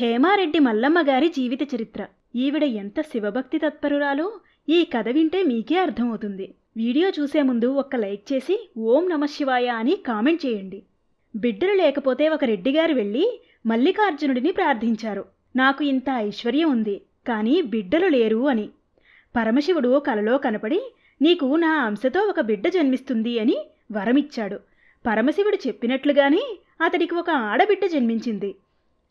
హేమారెడ్డి మల్లమ్మ గారి జీవిత చరిత్ర. ఈవిడ ఎంత శివభక్తి తత్పరురాలో ఈ కథ వింటే మీకే అర్థమవుతుంది. వీడియో చూసే ముందు ఒక్క లైక్ చేసి ఓం నమశివాయ అని కామెంట్ చేయండి. బిడ్డలు లేకపోతే ఒక రెడ్డిగారు వెళ్ళి మల్లికార్జునుడిని ప్రార్థించారు. నాకు ఇంత ఐశ్వర్యం ఉంది కానీ బిడ్డలు లేరు అని. పరమశివుడు కలలో కనపడి నీకు నా అంశతో ఒక బిడ్డ జన్మిస్తుంది అని వరమిచ్చాడు. పరమశివుడు చెప్పినట్లుగానే అతడికి ఒక ఆడబిడ్డ జన్మించింది.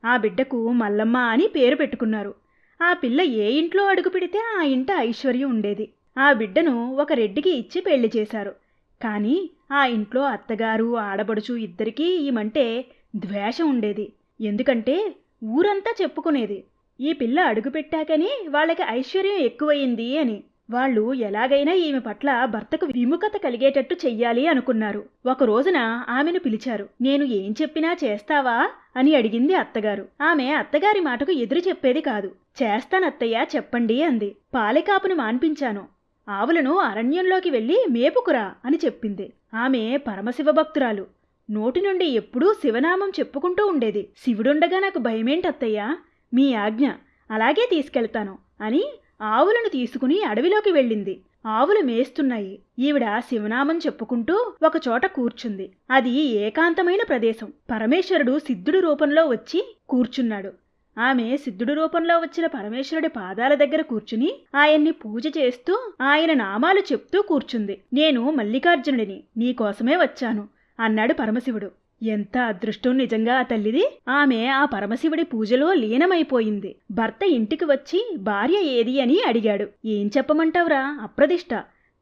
ఆ బిడ్డకు మల్లమ్మ అని పేరు పెట్టుకున్నారు. ఆ పిల్ల ఏ ఇంట్లో అడుగు పెడితే ఆ ఇంట ఐశ్వర్యం ఉండేది. ఆ బిడ్డను ఒక రెడ్డికి ఇచ్చి పెళ్ళి చేశారు. కానీ ఆ ఇంట్లో అత్తగారు ఆడబడుచు ఇద్దరికీ ఈమంటే ద్వేషం ఉండేది. ఎందుకంటే ఊరంతా చెప్పుకునేది. ఈ పిల్ల అడుగుపెట్టాకని వాళ్ళకి ఐశ్వర్యం ఎక్కువయింది అని. వాళ్ళు ఎలాగైనా ఈమె పట్ల భర్తకు విముఖత కలిగేటట్టు చెయ్యాలి అనుకున్నారు. ఒక రోజున ఆమెను పిలిచారు. నేను ఏం చెప్పినా చేస్తావా? అని అడిగింది అత్తగారు. ఆమె అత్తగారి మాటకు ఎదురు చెప్పేది కాదు. చేస్తానత్తయ్యా చెప్పండి అంది. పాలెకాపును మాన్పించాను. ఆవులను అరణ్యంలోకి వెళ్ళి మేపుకురా అని చెప్పింది. ఆమె పరమశివ భక్తురాలు. నోటి నుండి ఎప్పుడూ శివనామం చెప్పుకుంటూ ఉండేది. శివుడుండగా నాకు భయమేంటత్తయ్యా? మీ ఆజ్ఞ. అలాగే తీసుకెళ్తాను అని ఆవులను తీసుకుని అడవిలోకి వెళ్ళింది. ఆవులు మేస్తున్నాయి. ఈవిడ శివనామం చెప్పుకుంటూ ఒకచోట కూర్చుంది. అది ఏకాంతమైన ప్రదేశం. పరమేశ్వరుడు సిద్ధుడు రూపంలో వచ్చి కూర్చున్నాడు. ఆమె సిద్ధుడు రూపంలో వచ్చిన పరమేశ్వరుడి పాదాల దగ్గర కూర్చుని ఆయన్ని పూజ చేస్తూ ఆయన నామాలు చెప్తూ కూర్చుంది. నేను మల్లికార్జునుడిని నీకోసమే వచ్చాను అన్నాడు పరమశివుడు. ఎంత అదృష్టం నిజంగా ఆ తల్లిది? ఆమె ఆ పరమశివుడి పూజలో లీనమైపోయింది. భర్త ఇంటికి వచ్చి భార్య ఏది అని అడిగాడు. ఏం చెప్పమంటావురా? అప్రదిష్ట.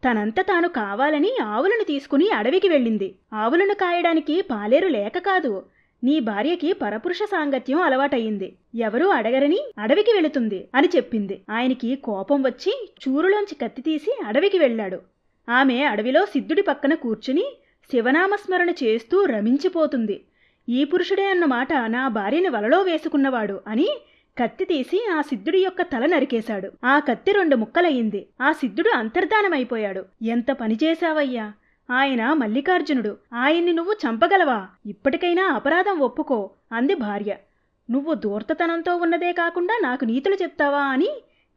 తనంత తాను కావాలని ఆవులను తీసుకుని అడవికి వెళ్ళింది. ఆవులను కాయడానికి పాలేరు లేక కాదు. నీ భార్యకి పరపురుష సాంగత్యం అలవాటయింది ఎవరూ అడగరని అడవికి వెళుతుంది అని చెప్పింది. ఆయనకి కోపం వచ్చి చూరులోంచి కత్తి తీసి అడవికి వెళ్ళాడు. ఆమె అడవిలో సిద్ధుడి పక్కన కూర్చుని శివనామస్మరణ చేస్తూ రమించిపోతుంది. ఈ పురుషుడే అన్నమాట నా భార్యని వలలో వేసుకున్నవాడు అని కత్తి తీసి ఆ సిద్ధుడి యొక్క తల నరికేశాడు. ఆ కత్తి రెండు ముక్కలయ్యింది. ఆ సిద్ధుడు అంతర్ధానమైపోయాడు. ఎంత పనిచేశావయ్యా ఆయన మల్లికార్జునుడు. ఆయన్ని నువ్వు చంపగలవా? ఇప్పటికైనా అపరాధం ఒప్పుకో అంది భార్య. నువ్వు దూర్తతనంతో ఉన్నదే కాకుండా నాకు నీతులు చెప్తావా? అని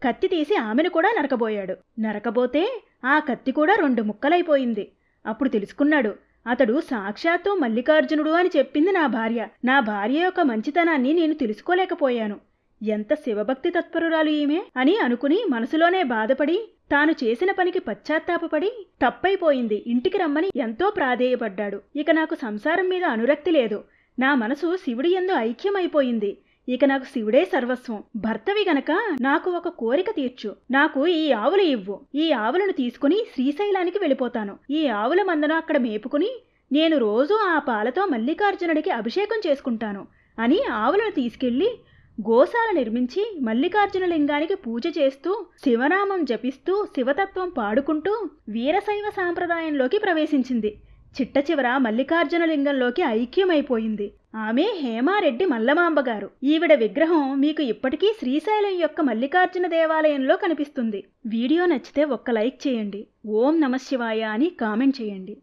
కత్తి తీసి ఆమెను కూడా నరకబోయాడు. నరకబోతే ఆ కత్తి కూడా రెండు ముక్కలైపోయింది. అప్పుడు తెలుసుకున్నాడు. అతడు సాక్షాత్తు మల్లికార్జునుడు అని చెప్పింది నా భార్య. నా భార్య యొక్క మంచితనాన్ని నేను తెలుసుకోలేకపోయాను. ఎంత శివభక్తి తత్పరురాలు ఈమె అని అనుకుని మనసులోనే బాధపడి తాను చేసిన పనికి పశ్చాత్తాపపడి తప్పైపోయింది. ఇంటికి రమ్మని ఎంతో ప్రాధేయపడ్డాడు. ఇక నాకు సంసారం మీద అనురక్తి లేదు. నా మనసు శివుడి ఎందు ఐక్యమైపోయింది. ఇక నాకు శివుడే సర్వస్వం. భర్తవి గనక నాకు ఒక కోరిక తీర్చు. నాకు ఈ ఆవులు ఇవ్వు. ఈ ఆవులను తీసుకుని శ్రీశైలానికి వెళ్ళిపోతాను. ఈ ఆవుల మందను అక్కడ మేపుకుని నేను రోజూ ఆ పాలతో మల్లికార్జునుడికి అభిషేకం చేసుకుంటాను అని ఆవులను తీసుకెళ్ళి గోశాల నిర్మించి మల్లికార్జున లింగానికి పూజ చేస్తూ శివనామం జపిస్తూ శివతత్వం పాడుకుంటూ వీరశైవ సాంప్రదాయంలోకి ప్రవేశించింది. చిట్ట చివర మల్లికార్జున లింగంలోకి ఐక్యమైపోయింది. ఆమె హేమారెడ్డి మల్లమాంబ గారు. ఈవిడ విగ్రహం మీకు ఇప్పటికీ శ్రీశైలం యొక్క మల్లికార్జున దేవాలయంలో కనిపిస్తుంది. వీడియో నచ్చితే ఒక్క లైక్ చేయండి. ఓం నమశివాయ అని కామెంట్ చేయండి.